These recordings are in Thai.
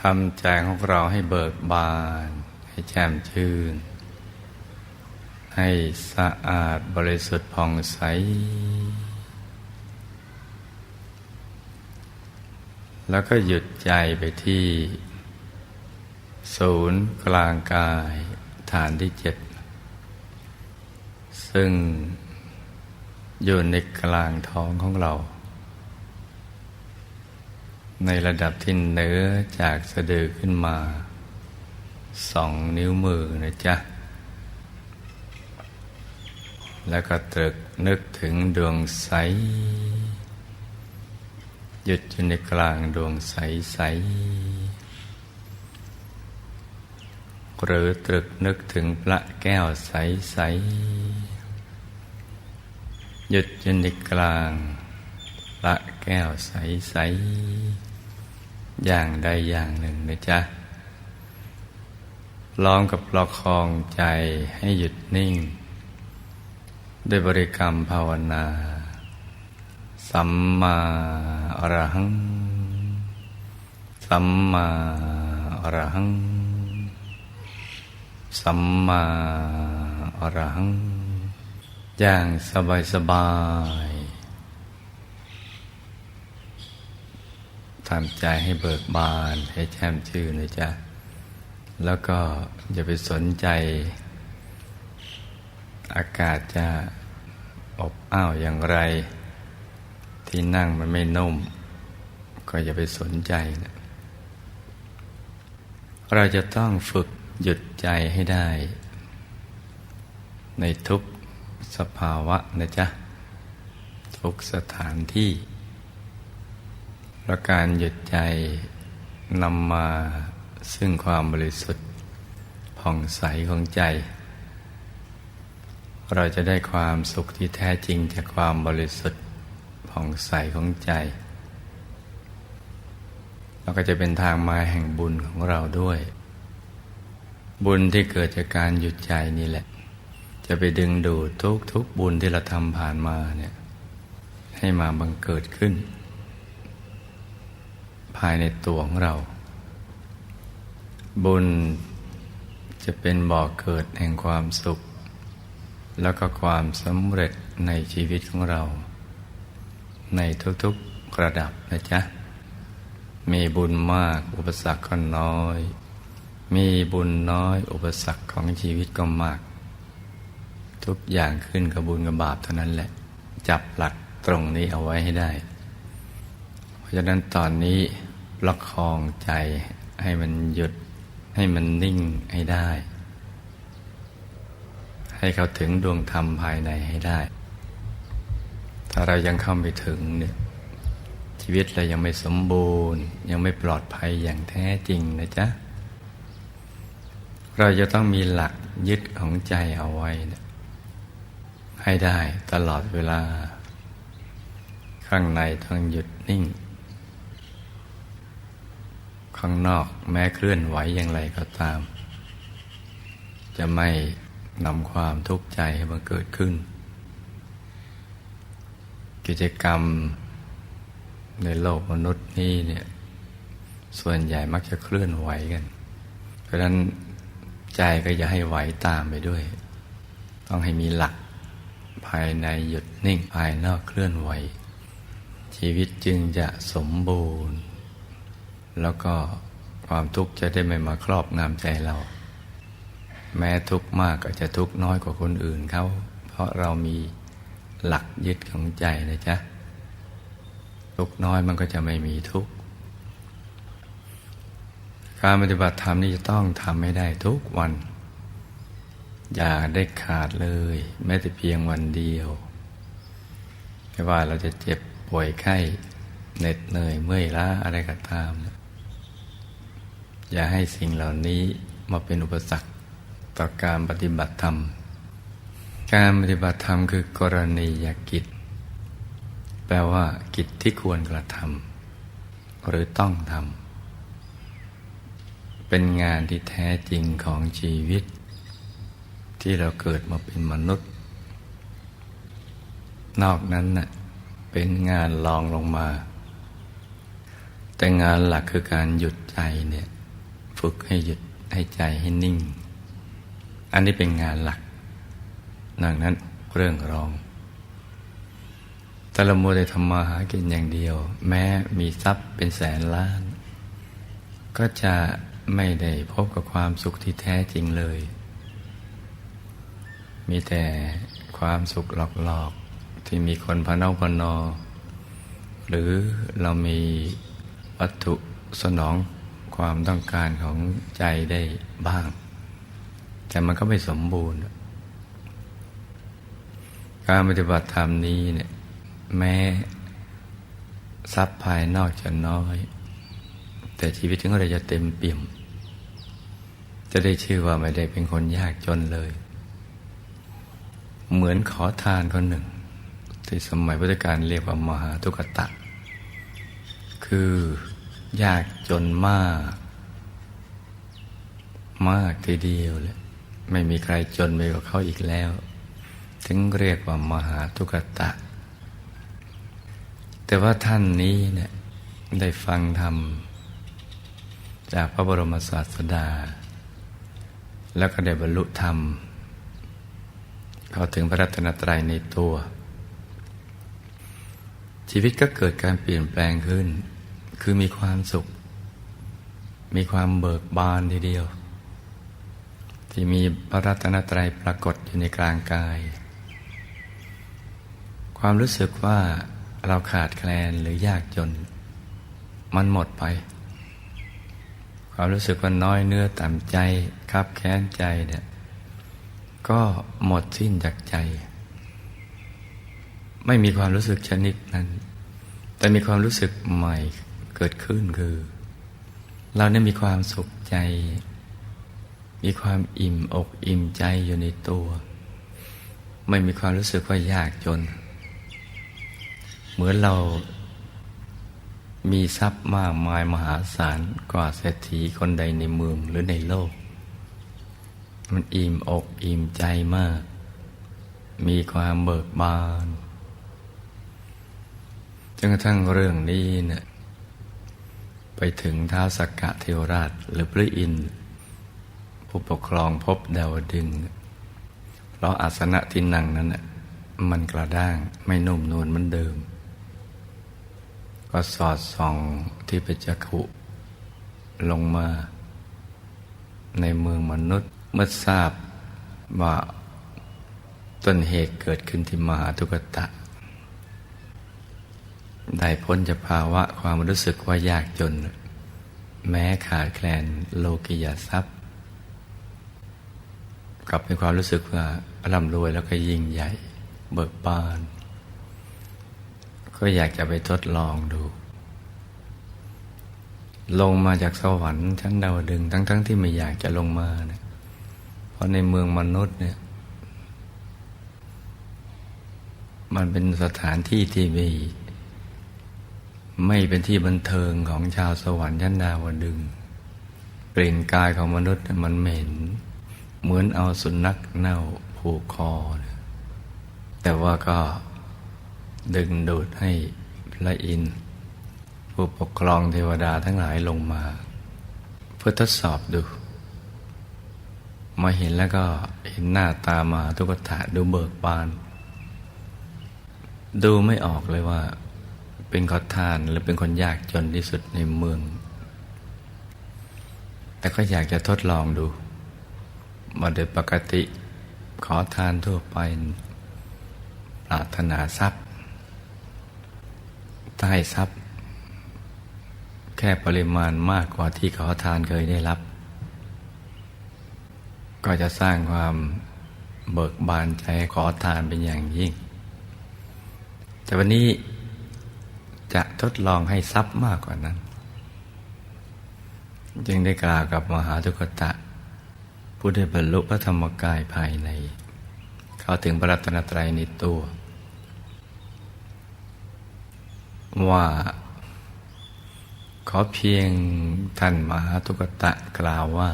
ทำใจของเราให้เบิกบาน ให้แจ่มชื่น ให้สะอาดบริสุทธิ์ผ่องใส แล้วก็หยุดใจไปที่ ศูนย์กลางกายฐานที่เจ็ด ซึ่งอยู่ในกลางท้องของเรา ในระดับที่เหนือจากสะดือขึ้นมาสองนิ้วมือนะจ๊ะ แล้วก็ตรึกนึกถึงดวงใส หยุดอยู่ในกลางดวงใสใส หรือตรึกนึกถึงพระแก้วใสใส หยุดอยู่ในกลางพระแก้วใสใส อย่างใดอย่างหนึ่งนะจ๊ะลองกับประคองใจให้หยุดนิ่ง ด้วยบริกรรมภาวนา สัมมาอรหัง สัมมาอรหัง สัมมาอรหัง อย่างสบายสบาย ทำใจให้เบิกบาน ให้แช่มชื่นนะจ๊ะ แล้วก็อย่าไปสนใจ อากาศจะอบอ้าวอย่างไร ที่นั่งมันไม่นุ่ม ก็อย่าไปสนใจนะเราจะต้องฝึกหยุดใจให้ได้ ในทุกสภาวะนะจ๊ะ ทุกสถานที่ และการหยุดใจนำมาซึ่งความบริสุทธิ์ผ่องใสของใจ เราจะได้ความสุขที่แท้จริงจากความบริสุทธิ์ผ่องใสของใจเราก็จะเป็นทางมาแห่งบุญของเราด้วย บุญที่เกิดจากการหยุดใจนี่แหละ จะไปดึงดูดทุกทุกบุญที่เราทำผ่านมาเนี่ยให้มาบังเกิดขึ้น ภายในตัวของเรา บุญจะเป็นบ่อกเกิดแห่งความสุข แล้วก็ความสำเร็จในชีวิตของเรา ในทุกๆระดับนะจ๊ะ มีบุญมากอุปสรรคก็น้อย มีบุญน้อยอุปสรรคของชีวิตก็มาก ทุกอย่างขึ้นกับบุญกับบาปเท่านั้นแหละ จับหลักตรงนี้เอาไว้ให้ได้ เพราะฉะนั้นตอนนี้ ประคองใจให้มันหยุดให้มันนิ่งให้ได้ ให้เขาถึงดวงธรรมภายในให้ได้ ถ้าเรายังเข้าไม่ถึงเนี่ยชีวิตเรายังไม่สมบูรณ์ ยังไม่ปลอดภัยอย่างแท้จริงนะจ๊ะ เราจะต้องมีหลักยึดของใจเอาไว้นะให้ได้ตลอดเวลา ข้างในต้องหยุดนิ่ง ข้างนอกแม้เคลื่อนไหวอย่างไรก็ตาม จะไม่นำความทุกข์ใจให้มาเกิดขึ้น กิจกรรมในโลกมนุษย์นี้เนี่ยส่วนใหญ่มักจะเคลื่อนไหวกัน เพราะฉะนั้นใจก็อย่าให้ไหวตามไปด้วย ต้องให้มีหลักภายในหยุดนิ่งภายนอกเคลื่อนไหว ชีวิตจึงจะสมบูรณ์ แล้วก็ความทุกข์จะได้ไม่มาครอบงำใจเรา แม้ทุกข์มากก็จะทุกข์น้อยกว่าคนอื่นเขาเพราะเรามีหลักยึดของใจนะจ๊ะทุกข์น้อยมันก็จะไม่มีทุกข์การปฏิบัติธรรมนี่จะต้องทำให้ได้ทุกวัน อย่าได้ขาดเลย แม้แต่เพียงวันเดียว ไม่ว่าเราจะเจ็บป่วยไข้เหน็ดเหนื่อยเมื่อยล้าอะไรก็ตามนี่ย อย่าให้สิ่งเหล่านี้มาเป็นอุปสรรคต่อการปฏิบัติธรรม การปฏิบัติธรรมคือกรณียกิจ แปลว่า กิจที่ควรกระทำหรือต้องทำเป็นงานที่แท้จริงของชีวิต ที่เราเกิดมาเป็นมนุษย์ นอกนั้นน่ะเป็นงานรองลงมา แต่งานหลักคือการหยุดใจเนี่ย ฝึกให้หยุดให้ใจให้นิ่ง อันนี้เป็นงานหลักดังนั้นเรื่องรองแต่ละมัวได้ทำมาหากินอย่างเดียว แม้มีทรัพย์เป็นแสนล้าน ก็จะไม่ได้พบกับความสุขที่แท้จริงเลย มีแต่ความสุขหลอกๆ ที่มีคนพนอพนอ หรือเรามีวัตถุสนอง ความต้องการของใจได้บ้าง แต่มันก็ไม่สมบูรณ์ การปฏิบัติธรรมนี้เนี่ยแม้ทรัพย์ภายนอกจะน้อย แต่ชีวิตของเราจะเต็มเปี่ยม จะได้ชื่อว่าไม่ได้เป็นคนยากจนเลย เหมือนขอทานคนหนึ่ง ที่สมัยพุทธกาลเรียกว่ามหาทุกตะ คือ ยากจนมาก มากทีเดียวเลยไม่มีใครจนไปกว่าเขาอีกแล้ว ถึงเรียกว่ามหาทุกตะ แต่ว่าท่านนี้เนี่ยได้ฟังธรรม จากพระบรมศาสดา แล้วก็ได้บรรลุธรรม เข้าถึงพระรัตนตรัยในตัว ชีวิตก็เกิดการเปลี่ยนแปลงขึ้น คือมีความสุข มีความเบิกบานทีเดียว ที่มีพระรัตนตรัยปรากฏอยู่ในกลางกาย ความรู้สึกว่าเราขาดแคลนหรือยากจน มันหมดไป ความรู้สึกว่าน้อยเนื้อต่ำใจคับแค้นใจเนี่ยก็หมดสิ้นจากใจ ไม่มีความรู้สึกชนิดนั้น แต่มีความรู้สึกใหม่ เกิดขึ้นคือ เราเนี่ยมีความสุขใจ มีความอิ่มอกอิ่มใจอยู่ในตัว ไม่มีความรู้สึกว่ายากจน เหมือนเรามีทรัพย์มากมายมหาศาลกว่าเศรษฐีคนใดในเมืองหรือในโลก มันอิ่มอกอิ่มใจมาก มีความเบิกบานจนกระทั่งเรื่องนี้เนะี่ย ไปถึงท้าวสักกะเทวราชหรือพระอินทร์ผู้ปกครองพบดาวดึงเพราะอาสนะที่นั่งนั้นมันกระด้างไม่นุ่มนวลเหมือนเดิม ก็สอดส่องที่พระจักขุลงมา ในเมืองมนุษย์เมื่อทราบว่าต้นเหตุเกิดขึ้นที่มหาทุกตะ ได้พ้นจากภาวะความรู้สึกว่ายากจน แม้ขาดแคลนโลกิยาทรัพย์ กลับมีความรู้สึกว่าร่ำรวยแล้วก็ยิ่งใหญ่ เบิกบาน ก็อยากจะไปทดลองดู ลงมาจากสวรรค์ชั้นดาวดึงทั้งๆทที่ไม่อยากจะลงมานะเพราะในเมืองมนุษย์เนี่ยมันเป็นสถานที่ที่ม่ ไม่เป็นที่บันเทิงของชาวสวรรค์ชั้นดาวดึงกลิ่นกายของมนุษย์มันเหม็น เหมือนเอาสุนัขเน่าผูกคอ แต่ว่าก็ดึงดูดให้พระอินทร์ผู้ปกครองเทวดาทั้งหลายลงมา เพื่อทดสอบดู มาเห็นแล้วก็เห็นหน้าตามาทุกตะดูเบิกบาน ดูไม่ออกเลยว่า เป็นขอทานหรือเป็นคนยากจนที่สุดในเมือง แต่ก็อยากจะทดลองดู มาโดยปกติขอทานทั่วไปปรารถนาทรัพย์ถ้าให้ทรัพย์ แค่ปริมาณมากกว่าที่ขอทานเคยได้รับ ก็จะสร้างความเบิกบานใจขอทานเป็นอย่างยิ่ง แต่วันนี้ ทดลองให้ทรัพย์มากกว่านั้น จึงได้กล่าวกับมหาทุกตะ ผู้ได้บรรลุพระธรรมกายภายใน เข้าถึงพระรัตนตรัยในตัว ว่า ขอเพียงท่านมหาทุกตะกล่าวว่า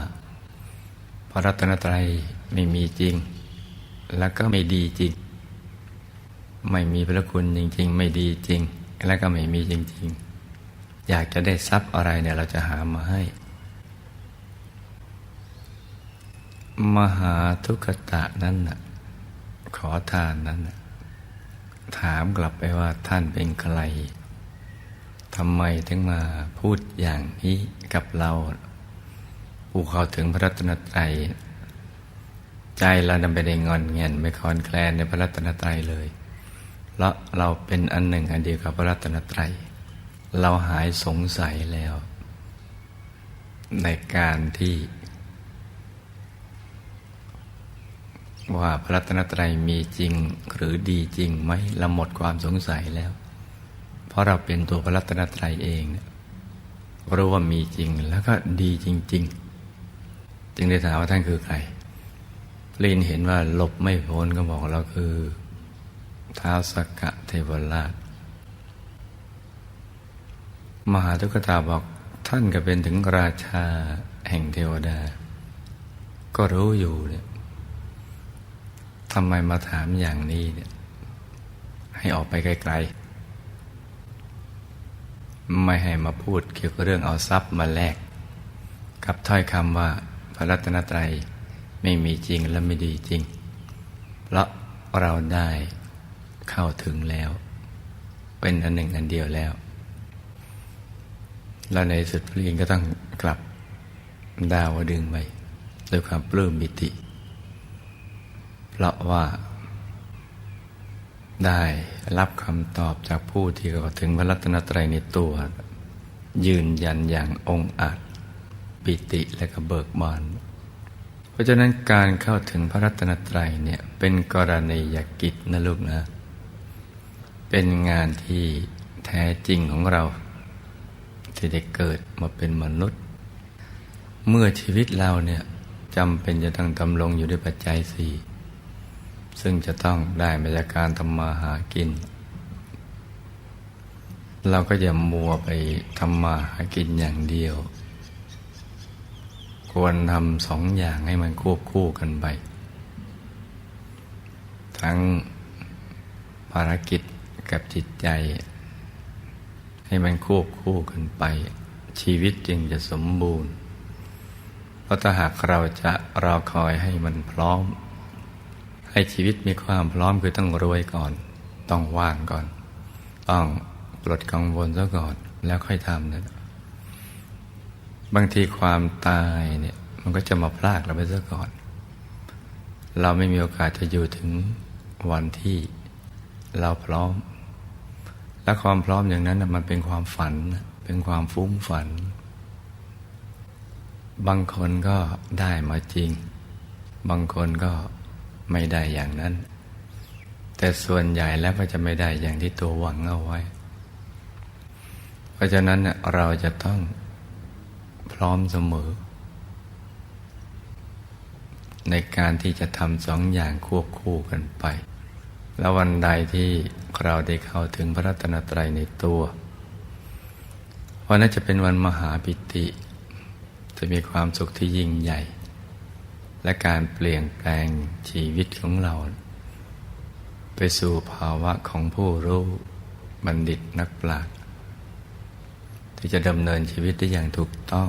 พระรัตนตรัยไม่มีจริง แล้วก็ไม่ดีจริง ไม่มีพระคุณจริง ๆ ไม่ดีจริง แล้วก็ไม่มีจริงๆ อยากจะได้ทรัพย์อะไรเนี่ยเราจะหามาให้ มหาทุกตะนั้นน่ะขอทานนั้นน่ะถามกลับไปว่าท่านเป็นใครทำไมถึงมาพูดอย่างนี้กับเราผู้เข้าถึงพระรัตนตรัย ใจเรานำไปได้งอนเงียนไม่คลอนแคลนในพระรัตนตรัยเลย แล้วเราเป็นอันหนึ่งอันเดียวกับพระรัตนตรัย เราหายสงสัยแล้ว ในการที่ ว่าพระรัตนตรัยมีจริงหรือดีจริงไหมเราหมดความสงสัยแล้ว เพราะเราเป็นตัวพระรัตนตรัยเองเรู้ว่ามีจริงแล้วก็ดีจริง ๆ จึงได้ถามว่าท่านคือใครลินเห็นว่าหลบไม่พ้นก็บอกเราคือ ท้าวสกกะเทวราช มหาทุกตาบอกท่านก็เป็นถึงราชาแห่งเทวดา ก็รู้อยู่เนี่ยทำไมมาถามอย่างนี้เนี่ยให้ออกไปไกลๆ ไม่ให้มาพูดเกี่ยวกับเรื่องเอาทรัพย์มาแลก กับถ้อยคำว่าพระรัตนตรัยไม่มีจริงและไม่ดีจริง เพราะเราได้ เข้าถึงแล้ว เป็นอันหนึ่งอันเดียวแล้ว แล้วในสุดพระอินทร์ก็ต้องกลับดาวดึงไปด้วยความปลื้มบิติ เพราะว่าได้รับคำตอบจากผู้ที่เข้าถึงพระรัตนตรัยในตัว ยืนยันอย่างองอาจปิติและก็เบิกบานเพราะฉะนั้นการเข้าถึงพระรัตนตรัยเนี่ยเป็นกรณียกิจนะลูกนะ เป็นงานที่แท้จริงของเรา ที่ได้เกิดมาเป็นมนุษย์ เมื่อชีวิตเราเนี่ยจำเป็นจะต้องดำรงอยู่ด้วยปัจจัยสี่ซึ่งจะต้องได้มาจากการทำมาหากิน เราก็อย่ามัวไปทำมาหากินอย่างเดียว ควรทำสองอย่างให้มันควบคู่กันไป ทั้งภารกิจ กับจิตใจ ให้มันควบคู่กันไป ชีวิตจึงจะสมบูรณ์ เพราะถ้าหากเราจะรอคอยให้มันพร้อม ให้ชีวิตมีความพร้อมคือต้องรวยก่อน ต้องว่างก่อน ต้องปลดกังวลซะก่อนแล้วค่อยทำนะบางทีความตายเนี่ยมันก็จะมาพลากเราไปซะก่อน เราไม่มีโอกาสจะอยู่ถึงวันที่เราพร้อม และความพร้อมอย่างนั้นนะมันเป็นความฝัน เป็นความฟุ้งฝัน บางคนก็ได้มาจริง บางคนก็ไม่ได้อย่างนั้น แต่ส่วนใหญ่แล้วก็จะไม่ได้อย่างที่ตัวหวังเอาไว้ เพราะฉะนั้นเน่ยเราจะต้องพร้อมเสมอ ในการที่จะทำสองอย่างควบคู่กันไป แล้ววันใดที่เราได้เข้าถึงพระรัตนตรัยในตัว วันนั้นจะเป็นวันมหาปิติ จะมีความสุขที่ยิ่งใหญ่ และการเปลี่ยนแปลงชีวิตของเรา ไปสู่ภาวะของผู้รู้บัณฑิตนักปราชญ์ที่จะดำเนินชีวิตได้อย่างถูกต้อง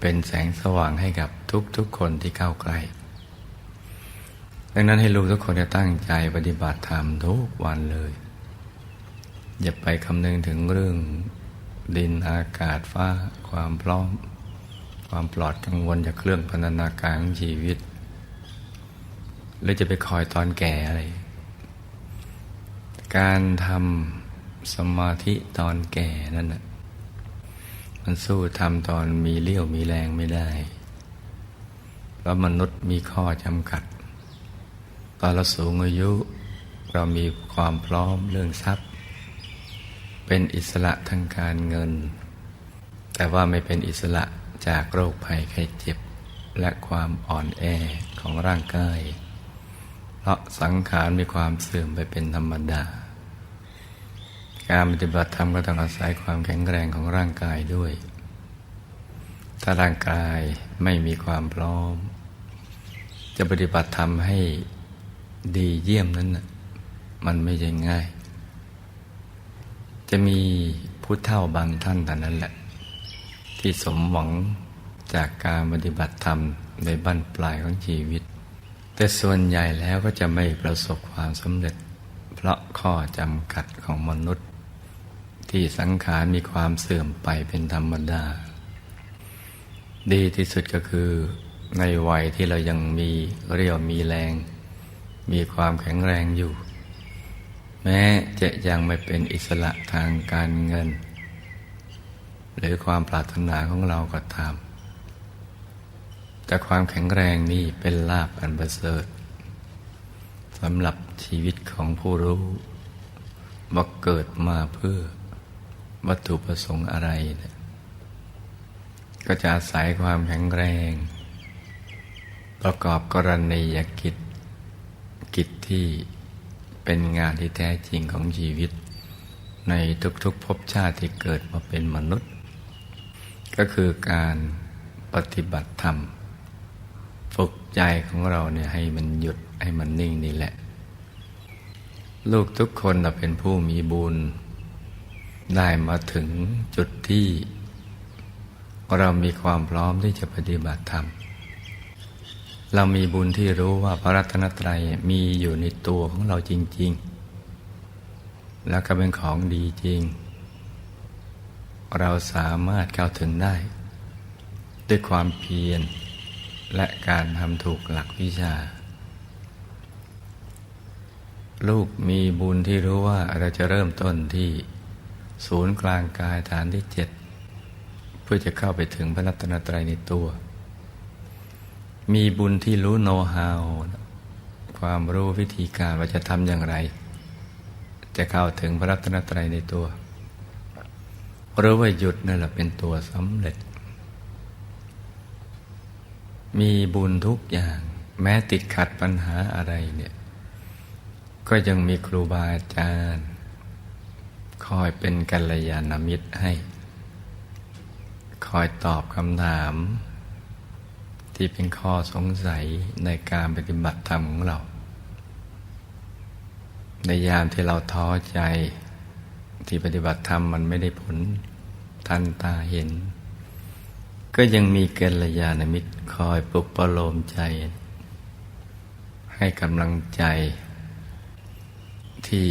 เป็นแสงสว่างให้กับทุกๆคนที่เข้าใกล้ ดังนั้นให้ลูกทุกคนจะตั้งใจปฏิบัติธรรมทุกวันเลย อย่าไปคำนึงถึงเรื่องดินอากาศฟ้า ความพร้อม ความปลอดกังวลจากเครื่องพันธนาการของชีวิต หรือจะไปคอยตอนแก่อะไร การทำสมาธิตอนแก่นั่นน่ะมันสู้ทำตอนมีเลี้ยวมีแรงไม่ได้ เพราะมนุษย์มีข้อจำกัด ตอนเราสูงอายุ เรามีความพร้อมเรื่องทรัพย์ เป็นอิสระทางการเงิน แต่ว่าไม่เป็นอิสระจากโรคภัยไข้เจ็บ และความอ่อนแอของร่างกาย เพราะสังขารมีความเสื่อมไปเป็นธรรมดา การปฏิบัติธรรมก็ต้องอาศัยความแข็งแรงของร่างกายด้วย ถ้าร่างกายไม่มีความพร้อม จะปฏิบัติธรรมให้ ดีเยี่ยมนั้นนะมันไม่ใช่ง่าย จะมีผู้เท่าบางท่านแต่นั้นแหละ ที่สมหวังจากการปฏิบัติธรรมในบั้นปลายของชีวิต แต่ส่วนใหญ่แล้วก็จะไม่ประสบความสำเร็จ เพราะข้อจำกัดของมนุษย์ ที่สังขารมีความเสื่อมไปเป็นธรรมดา ดีที่สุดก็คือในวัยที่เรายังมีเรี่ยวมีแรง มีความแข็งแรงอยู่ แม้จะยังไม่เป็นอิสระทางการเงิน หรือความปรารถนาของเราก็ตามแต่ความแข็งแรงนี่เป็นลาภอันประเสริฐสำหรับชีวิตของผู้รู้ว่าเกิดมาเพื่อวัตถุประสงค์อะไรนี่ยก็จะอาศัยความแข็งแรง ประกอบกรณียกิจ ที่เป็นงานที่แท้จริงของชีวิต ในทุกๆภพชาติที่เกิดมาเป็นมนุษย์ ก็คือการปฏิบัติธรรม ฝึกใจของเราเนี่ยให้มันหยุดให้มันนิ่งนี่แหละ ลูกทุกคนเราเป็นผู้มีบุญ ได้มาถึงจุดที่ เรามีความพร้อมที่จะปฏิบัติธรรม เรามีบุญที่รู้ว่าพระรัตนตรัยมีอยู่ในตัวของเราจริง ๆ แล้วก็เป็นของดีจริง เราสามารถเข้าถึงได้ ด้วยความเพียร และการทำถูกหลักวิชา ลูกมีบุญที่รู้ว่าเราจะเริ่มต้นที่ศูนย์กลางกายฐานที่เจ็ดเพื่อจะเข้าไปถึงพระรัตนตรัยในตัว มีบุญที่รู้โน้ตฮาวความรู้วิธีการว่าจะทำอย่างไร จะเข้าถึงพระรัตนตรัยในตัวหรู้ว่าหยุดนั่นแหละเป็นตัวสำเร็จ มีบุญทุกอย่าง แม้ติดขัดปัญหาอะไรเนี่ย ก็ยังมีครูบาอาจารย์คอยเป็นกัลยาณมิตรให้ คอยตอบคำถาม ที่เป็นข้อสงสัยในการปฏิบัติธรรมของเรา ในยามที่เราท้อใจที่ปฏิบัติธรรมมันไม่ได้ผลทันตาเห็น ก็ยังมีกัลยาณมิตรคอยปลุกประโลมใจ ให้กำลังใจ ที่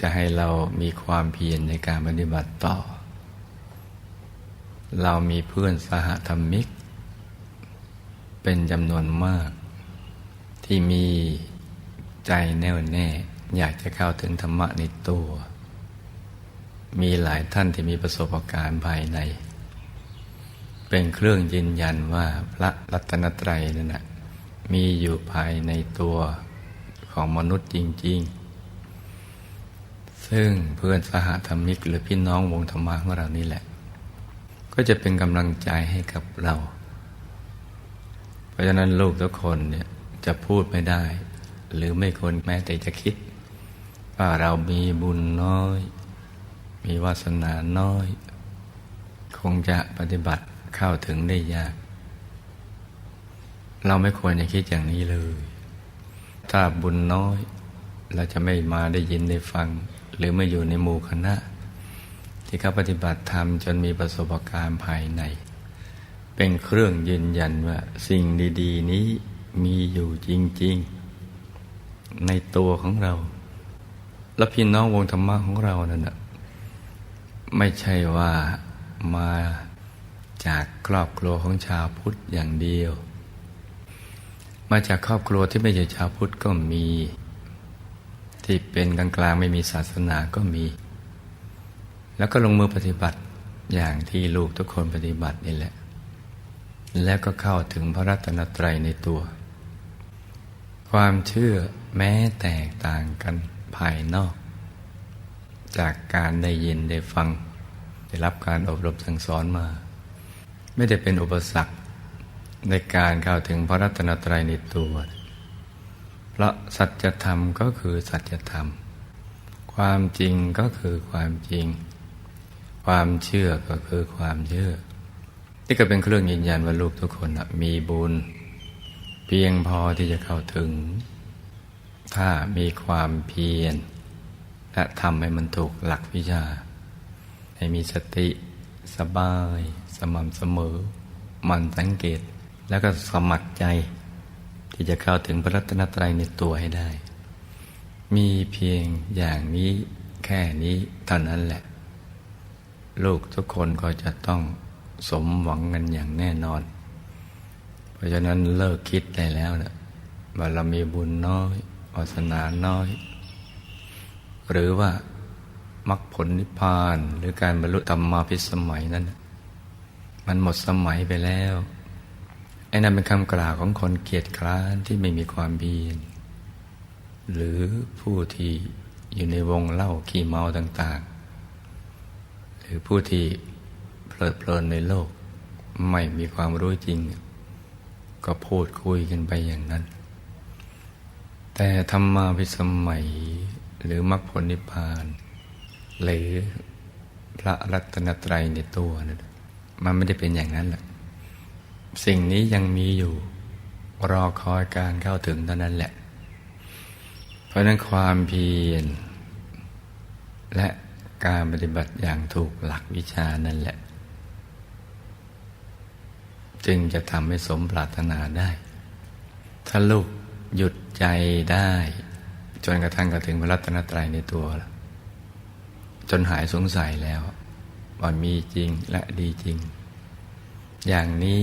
จะให้เรามีความเพียรในการปฏิบัติต่อ เรามีเพื่อนสหธรรมิก เป็นจำนวนมาก ที่มีใจแน่วแน่ อยากจะเข้าถึงธรรมะในตัว มีหลายท่านที่มีประสบการณ์ภายใน เป็นเครื่องยืนยันว่าพระรัตนตรัยนั่นนะมีอยู่ภายในตัวของมนุษย์จริง ๆ ซึ่งเพื่อนสหธรรมิก หรือพี่น้องวงธรรมะของเรานี่แหละ ก็จะเป็นกำลังใจให้กับเรา ราะฉะนั้นลูกทุกคนเนี่ยจะพูดไม่ได้ หรือไม่ควรแม้แต่จะคิด ว่าเรามีบุญน้อย มีวาสนาน้อย คงจะปฏิบัติเข้าถึงได้ยาก เราไม่ควรจะคิดอย่างนี้เลย ถ้าบุญน้อย เราจะไม่มาได้ยินได้ฟัง หรือไม่อยู่ในหมู่คณะ ที่เขาปฏิบัติธรรมจนมีประสบการณ์ภายใน เป็นเครื่องยืนยันว่า สิ่งดี ๆ นี้มีอยู่จริง ๆ ในตัวของเรา และพี่น้องวงธรรมะของเรานั่นนะไม่ใช่ว่ามาจากครอบครัวของชาวพุทธอย่างเดียว มาจากครอบครัวที่ไม่ใช่ชาวพุทธก็มี ที่เป็นกลางๆไม่มีศาสนาก็มี แล้วก็ลงมือปฏิบัติอย่างที่ลูกทุกคนปฏิบัตินี่แหละ แล้วก็เข้าถึงพระรัตนตรัยในตัว ความเชื่อแม้แตกต่างกันภายนอก จากการได้ยินได้ฟัง ได้รับการอบรมสั่งสอนมา ไม่ได้เป็นอุปสรรคในการเข้าถึงพระรัตนตรัยในตัว เพราะสัจธรรมก็คือสัจธรรม ความจริงก็คือความจริง ความเชื่อก็คือความเชื่อ นี่ก็เป็นเครื่องยืนยันว่าลูกทุกคนมีบุญ เพียงพอที่จะเข้าถึง ถ้ามีความเพียรและทำให้มันถูกหลักวิชา ให้มีสติสบาย สม่ำเสมอ มันสังเกตแล้วก็สมัครใจ ที่จะเข้าถึงพระรัตนตรัยในตัวให้ได้ มีเพียงอย่างนี้แค่นี้เท่านั้นแหละ ลูกทุกคนก็จะต้อง สมหวังกันอย่างแน่นอน เพราะฉะนั้นเลิกคิดได้แล้วนะว่าเรามีบุญน้อยวาสนาน้อย หรือว่ามรรคผลนิพพาน หรือการบรรลุธรรมาภิสมัยนั้น มันหมดสมัยไปแล้วไอ้นั่นเป็นคำกล่าวของคนเกียจคร้านที่ไม่มีความเพียรหรือผู้ที่อยู่ในวงเล่าขี้เมาต่าง ๆ หรือผู้ที่ ลิดเพลินในโลก ไม่มีความรู้จริง ก็พูดคุยกันไปอย่างนั้น แต่ธรรมาภิสมัยหรือมรรคผลนิพพาน หรือพระรัตนตรัยในตัวนะมันไม่ได้เป็นอย่างนั้นแหละสิ่งนี้ยังมีอยู่รอคอยการเข้าถึงเท่านั้นแหละ เพราะนั้นความเพียรและการปฏิบัติอย่างถูกหลักวิชานั่นแหละ จึงจะทำให้สมปรารถนาได้ ถ้าลูกหยุดใจได้ จนกระทั่งกระถึงพระรัตนตรัยในตัวแล้วจนหายสงสัยแล้วว่ามีจริงและดีจริง อย่างนี้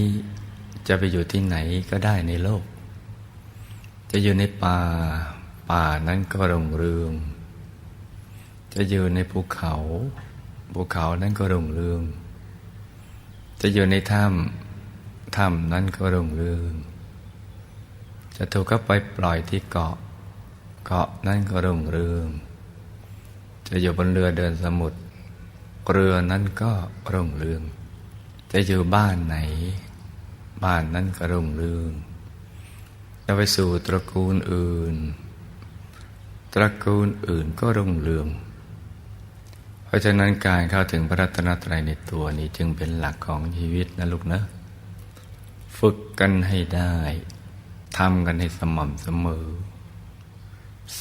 จะไปอยู่ที่ไหนก็ได้ในโลก จะอยู่ในป่า ป่านั้นก็รุ่งเรือง จะอยู่ในภูเขา ภูเขานั้นก็รุ่งเรือง จะอยู่ในถ้ำ ถ้ำนั้นก็รุ่งเรืองจะถูกก็ไปปล่อยที่เกาะ เกาะนั่นก็รุ่งเรืองจะอยู่บนเรือเดินสมุทรเรือนั้นก็รุ่งเรือง จะอยู่บ้านไหน บ้านนั้นก็รุ่งเรือง จะไปสู่ตระกูลอื่น ตระกูลอื่นก็รุ่งเรือง เพราะฉะนั้นการเข้าถึงพระรัตนตรัยในตัวนี้จึงเป็นหลักของชีวิตนะลูกนะ ฝึกกันให้ได้ทำกันให้สม่ำเสมอ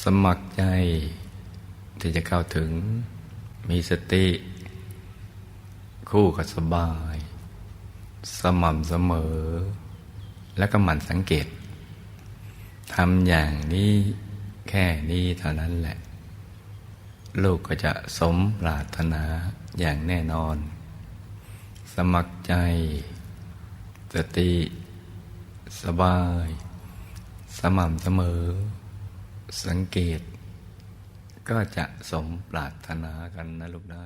สมัครใจที่จะเข้าถึงมีสติ คู่กับสบาย สม่ำเสมอ แล้วก็หมั่นสังเกตทำอย่างนี้แค่นี้เท่านั้นแหละ ลูกก็จะสมปรารถนาอย่างแน่นอน สมัครใจ สติสบาย สม่ำเสมอ สังเกต ก็จะสมปรารถนากันนะลูกนะ